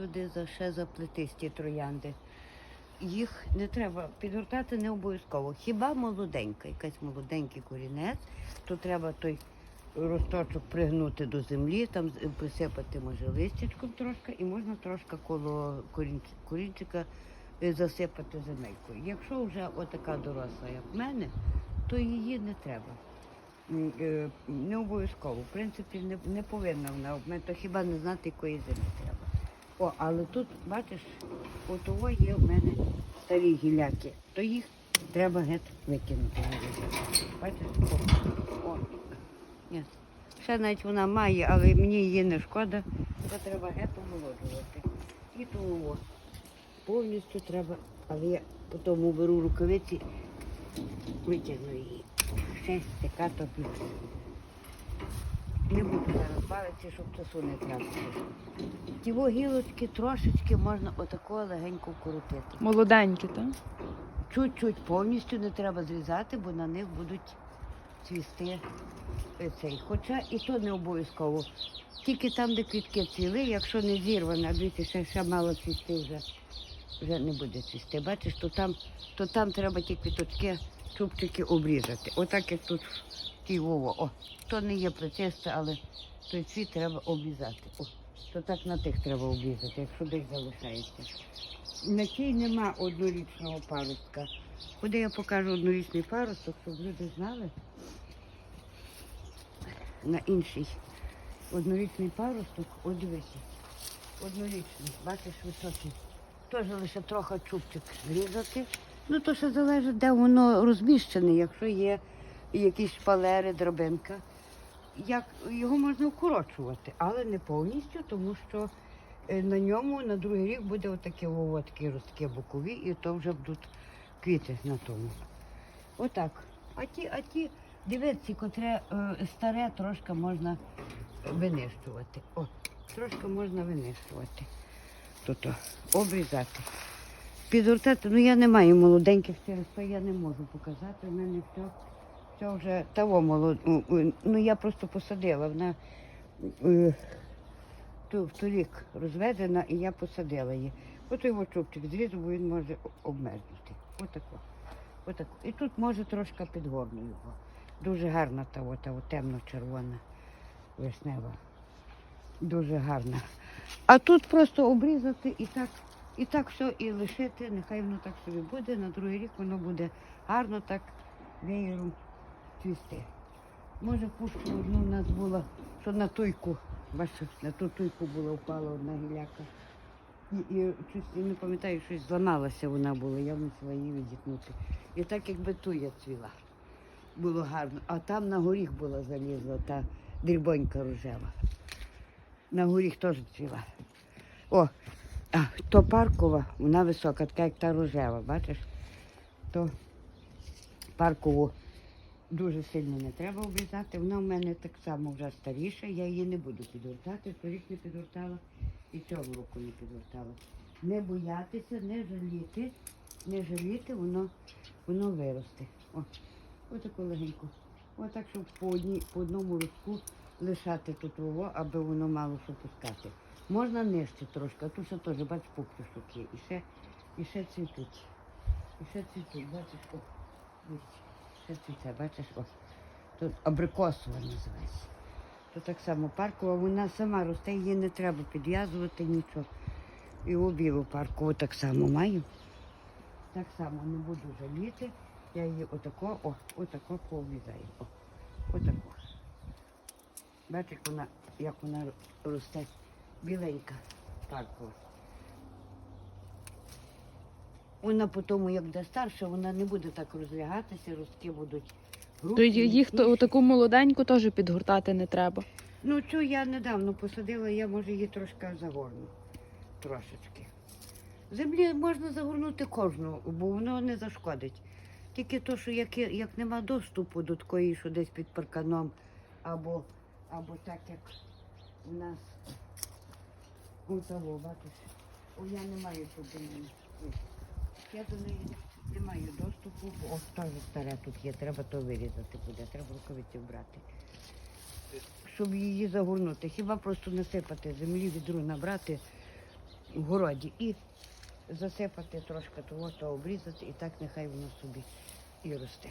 люди за ще за плетисті троянди. Їх не треба підгортати не обов'язково. Хіба молоденька, якась молоденький корінець, то треба той росточок пригнути до землі, там присипати може листячком трошки, і можна трошки коло корінчика е, засипати земелькою. Якщо вже отака доросла, як в мене, то її не треба. Е, Не обов'язково. В принципі, не, не повинна вона обмити, хіба не знати, якої зими треба. О, але тут, бачиш, от того є в мене старі гіляки, то їх треба геть викинути. Бачиш? О, о. Ні. Ще навіть вона має, але мені її не шкода, то треба геть омолоджувати. І то о, повністю треба, але я потім беру рукавиці, витягну її. Ще така то. Не буду зараз бавитися, щоб часу не тратити. Ті гілочки трошечки можна отако легенько вкоротити. Молоденькі, так? Чуть-чуть повністю не треба зрізати, бо на них будуть цвісти цей. Хоча і то не обов'язково. Тільки там, де квітки цвіли, якщо не зірвана, дивіться, ще, ще мало цвісти вже, вже не буде цвісти. Бачиш, то там, то там треба ті квіточки, чубчики обрізати. Отак як тут тій вово. О, то не є плетисте, але той цвіт треба обрізати. О, то так на тих треба обрізати, якщо десь залишається. На цій нема однорічного паростка. Куди я покажу однорічний паросток, щоб люди знали. На інший однорічний паросток, о дивися. Однорічний, бачиш, високий. Теж лише трохи чубчик зрізати. Ну, то ще залежить, де воно розміщене, якщо є якісь шпалери, дробинка. Як, його можна укорочувати, але не повністю, тому що е, на ньому на другий рік буде отакі о, ростки бокові, і то вже будуть квіти на тому. Отак. А ті, а ті дивіться, котре е, старе трошки можна винищувати. О, трошки можна винищувати. Тут о, обрізати. Підгортати, ну я не маю молоденьких через то я не можу показати. У мене все, все вже того молод... Ну я просто посадила. Вона е, ту, в торік розведена і я посадила її. Ото його чубчик зрізав, бо він може обмерзнути. Отако. Отако. І тут може трошки підгорну його. Дуже гарна та, о, та о, темно-червона вишнева. Дуже гарна. А тут просто обрізати і так, і так все і лишити, нехай воно так собі буде. На другий рік воно буде гарно так веєром цвісти. Може, пушку одну в нас була, що на туйку, бачиш, на ту туйку була, впала одна гіляка. І, і щось, я не пам'ятаю, щось зламалася вона була, я мусила її відітнути. І так якби туя цвіла. Було гарно. А там на горіх була залізла та дрібонька рожева. На горіх теж цвіла. О, а, то паркова, вона висока, така як та рожева, бачиш? То паркову дуже сильно не треба обрізати. Вона в мене так само вже старіша, я її не буду підгортати, торік не підгортала і цього року не підгортала. Не боятися, не жаліти, не жаліти, воно, воно виросте. О, отаку легенько. Отак, щоб по, одній, по одному ростку лишати тут його, аби воно мало що пускати. Можна нижче трошки, а тут ще теж, бач, попришок є. І ще, і ще цвітуть. І ще цвітуть, бачиш, о, дивись, ще бачиш, о. Тут абрикосова називається. То так само паркова, вона сама росте, її не треба підв'язувати нічого. І у білу паркову так само маю. Так само не буду жаліти. Я її отако, о, отако пообрізаю. О, отако. Бачиш, вона, як вона росте біленька паркова. Вона потім, як де старша, вона не буде так розлягатися, ростки будуть То їх то, таку молоденьку теж підгортати не треба. Ну, цю я недавно посадила, я може її трошки загорну. Трошечки. Землі можна загорнути кожну, бо воно не зашкодить. Тільки то, що як, як нема доступу до такої, що десь під парканом, або, або так, як у нас у того, бачиш. О, я не маю тут до. Ось. Я до неї не маю доступу, бо ось теж стара тут є, треба то вирізати буде, треба рукавиці вбрати щоб її загорнути. Хіба просто насипати землі, відру набрати, в городі. І засипати трошки того, то обрізати, і так нехай воно собі і росте.